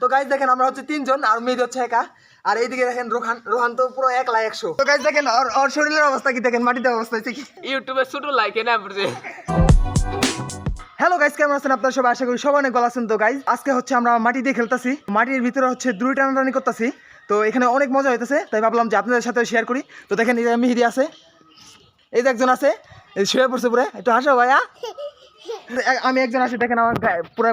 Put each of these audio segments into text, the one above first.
তো গাইজ দেখেন আমরা হচ্ছে তিনজন আর মেয়ে হচ্ছে একা। আর এইদিকে দেখেন রোহান রোহান তো পুরো এক লাই একশো। তো গাইজ দেখেন ওর শরীরের অবস্থা কি? দেখেন মাটিতে অবস্থা হচ্ছে কি? ইউটিউবে ছোট লাইকে না পড়ছে হ্যালো গাইজ কেমন আছেন আপনারা সবাই? আশা করি সবাই অনেক ভালো আছেন। তো গাইজ আজকে হচ্ছে আমরা মাটি দিয়ে খেলতেছি। মাটির ভিতরে হচ্ছে দুই টানাটানি করতেছি। তো এখানে অনেক মজা হইতেছে। তাই ভাবলাম যে আপনাদের সাথে শেয়ার করি। তো দেখেন এই যে মিহিদি আছে। এই যে একজন আছে এই শুয়ে পড়ছে পুরো। একটু হাসো ভাইয়া। আমি একজন আছি দেখেন আমার পুরো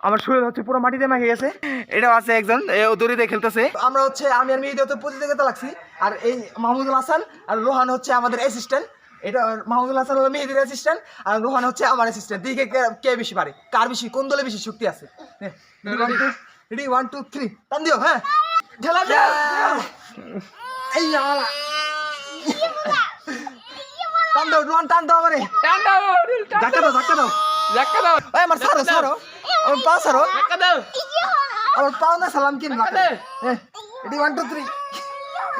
আমার শরীর হচ্ছে পুরো মাটিতে মাখে গেছে এটাও আছে একজন ও দড়িতে খেলতেছে। আমরা হচ্ছে আমি আর মেয়েদের তো প্রতিযোগিতা লাগছি আর এই মাহমুদুল হাসান আর রোহান হচ্ছে আমাদের অ্যাসিস্ট্যান্ট এটা মাহমুদুল হাসান হলো মেহেদির অ্যাসিস্ট্যান্ট আর রোহান হচ্ছে আমার অ্যাসিস্ট্যান্ট দিকে কে- কে বেশি পারে কার বেশি কোন দলে বেশি শক্তি আছে। রেডি ওয়ান টু থ্রি টান দিও হ্যাঁ। ঢেলা এই টান দাও রোহান টান দাও আমারে। টান দাও ধাক্কা দাও ধাক্কা দাও। ধাক্কা দাও। আমার সারো সারো না সালাম কিন ধাক্কা দে। রেডি ওয়ান টু থ্রি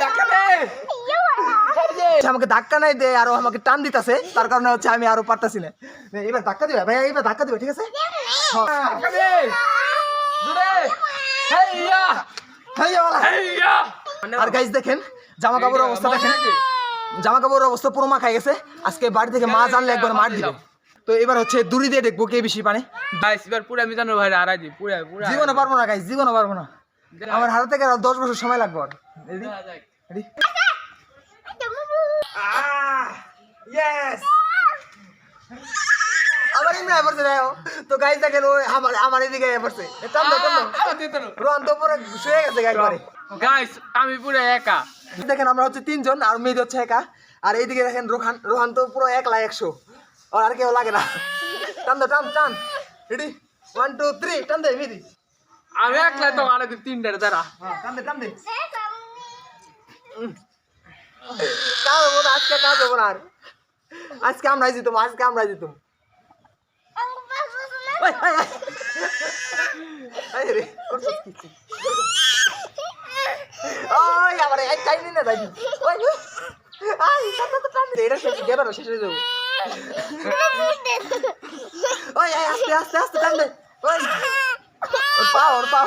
ধাক্কা দে আমাকে ধাক্কা নাই দে আরও আমাকে টান দিতেছে তার কারণে হচ্ছে আমি আরও পারতাছি না এবার ধাক্কা দিবে ভাই এবার ধাক্কা দিবে ঠিক আছে আর গাইজ দেখেন জামা কাপড়ের অবস্থা দেখেন জামা কাপড়ের অবস্থা পুরো মা খাই গেছে আজকে বাড়ি থেকে মা জানলে একবার মার দিবে তো এবার হচ্ছে দড়ি দিয়ে দেখব কে বেশি পানে গাইস এবার পুরা মিজানুর ভাই হারাই দি পুরা পুরা। জীবনে পারব না গাইজ জীবনে পারব না। আমার হাতে থেকে আর দশ বছর সময় লাগবে আর রেডি রেডি ইয়েস আবার ইমরা পড়ছে রে তো গাইজ দেখেন ওই আমার আমার এদিকে পড়ছে। এ, টান দাও দাও। রোহান তো পরে শুয়ে গেছে একবারে। গাইস আমি পুরা একা। দেখেন আমরা হচ্ছে তিনজন আর মেয়ে হচ্ছে একা। আর এইদিকে দেখেন রোহান রোহান তো পুরো এক লাই একশো। আর আর কেউ লাগে না টান দাও টান টান রেডি ওয়ান টু থ্রি টান দে মেদি আমি একলা তো আর তিনটার দ্বারা টান দে টান দে কাজ হব না আজকে কাজ হব না আর আজকে আমরাই জিতুম আজকে আমরাই জিতুম রে? ওই, আবার এই টাইম না যাই। ওই। আই, টান, দে, এটা শেষ হয়ে যাব। ওই, আস্তে, আস্তে, আস্তে টান দে। ওই। ওর পাও, ওর পাও।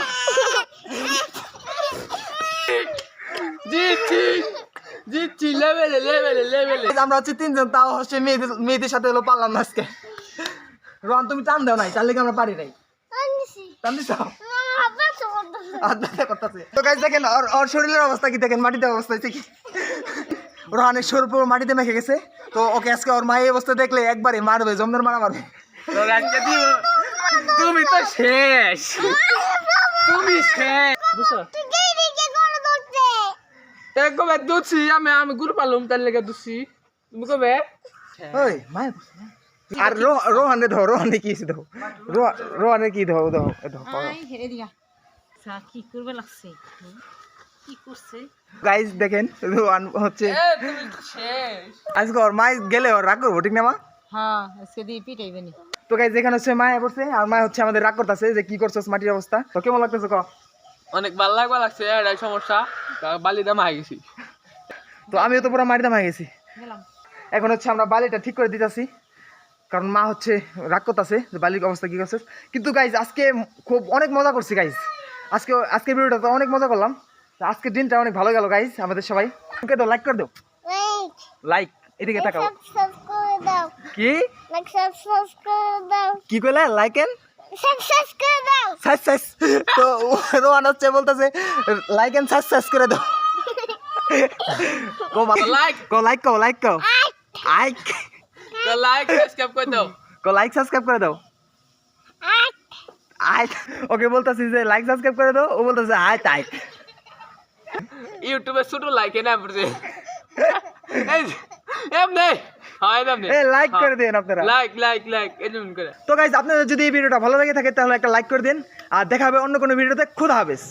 জিতছি জিতছি লেভেলে লেভেলে লেভেলে আমরা হচ্ছে তিনজন তাও হচ্ছে মেয়েদের মেয়েদের সাথে হলো পারলাম না আজকে রোহান তুমি টান দাও নাই তার লেগে আমরা পারি নাই টান দিছ হাত ব্যথা করতেছে তো গাইজ দেখেন ওর শরীরের অবস্থা কি দেখেন মাটিতে অবস্থা হচ্ছে কি রোহানের শরীর পুরো মাটিতে মেখে গেছে। তো ওকে আজকে ওর মায়ের অবস্থা দেখলে একবারে মারবে জমদের মারা মারবে। তুমি তো শেষ। তুমি শেষ। বুঝছ? কবে দুছি? আমি আমি গুরু পালুম তার লেগে দুছি। তুমি কবে? ওই মায়ের আর রো- রোহানে ধো রোহানে কি ধো রো- রোহানে কি ধো ধো করবে লাগছে। গাইজ দেখেন রোহান হচ্ছে এ তুমি শেষ। আজকে ওর মায় গেলে ওর রাগ করব ঠিক না মা? হ্যাঁ আজকে দিয়ে পিটাইবে নি। তো গাইজ এখানে হচ্ছে মায়া পড়ছে আর মায়া হচ্ছে আমাদের রাগ করতেছে যে কি করছস মাটির অবস্থা? তো কেমন লাগতেছে ক? অনেক ভালো লাগবা লাগছে এটাই সমস্যা। বালি দাম হাই গেছি। তো আমিও তো পুরো মাটিতে মাই গেছি। এখন হচ্ছে আমরা বালিটা ঠিক করে দিতেছি কারণ মা হচ্ছে রাগ করতেছে যে বালির অবস্থা কি করছে কিন্তু গাইজ আজকে খুব অনেক মজা করছি গাইজ আজকে আজকে ভিডিওটা তো অনেক মজা করলাম। তো আজকের দিনটা অনেক ভালো গেল গাইজ আমাদের সবাই। ওকে তো লাইক করে দাও। লাইক এদিকে তাকাও। কি? কি কইলে? লাইক এন্ড সাইজ সাইজ তো রোহান হচ্ছে বলতেছে লাইক এন্ড সাইজ করে দাও। কো লাইক কো লাইক কো লাইক কো। আইক লাইক সাবস্ক্রাইব করে দাও। কো লাইক সাবস্ক্রাইব করে দাও। আইক ওকে বলতেছি যে লাইক সাবস্ক্রাইব করে দাও। ও বলতেছে আই তাই। ইউটিউবে ছোট লাইকে না পড়ছে এমনি লাইক করে দিন আপনারা। লাইক লাইক লাইক করে। তো গাইজ আপনাদের যদি এই ভিডিওটা ভালো লাগে থাকে তাহলে একটা লাইক করে দিন। আর দেখা হবে অন্য কোনো ভিডিওতে। খুদা হাফেজ।